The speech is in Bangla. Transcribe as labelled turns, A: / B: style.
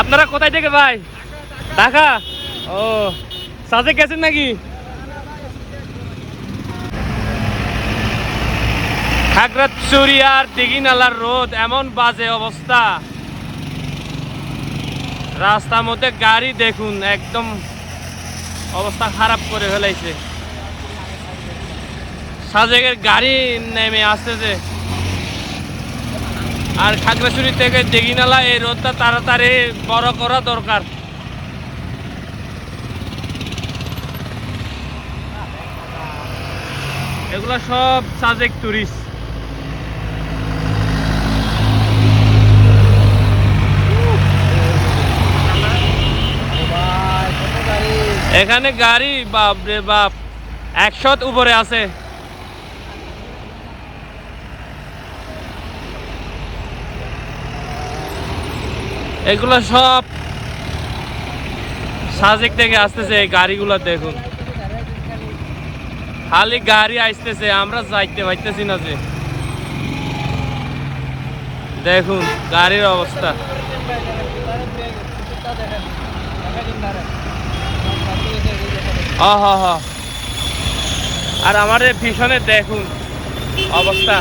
A: আপনারা কোথায় থেকে ভাই? ঢাকা? ও সাজে গেছেন নাকি? খাগড়াছড়ি আর দিঘিনালার রোদ, এমন বাজে অবস্থা। রাস্তার মধ্যে গাড়ি দেখুন, একদম অবস্থা খারাপ করে ফেলাইছে। সাজেকের গাড়ি নেমে আসতেছে। আর খাগড়াছড়ি থেকে দিঘিনালা এই রোদটা তাড়াতাড়ি বড় করা দরকার। এগুলো সব সাজেক টুরিস্ট এখানে গাড়ি বাপ রে বাপ, একশত উপরে আছে। এগুলো সব সাজেক থেকে আসতেছে এই গাড়িগুলো দেখুন। খালি গাড়ি আসতেছে, আমরা যাইতে পাইতেছি না যে। দেখুন, গাড়ির অবস্থা। আর আমাদের পিছনে দেখুন, অবস্থা।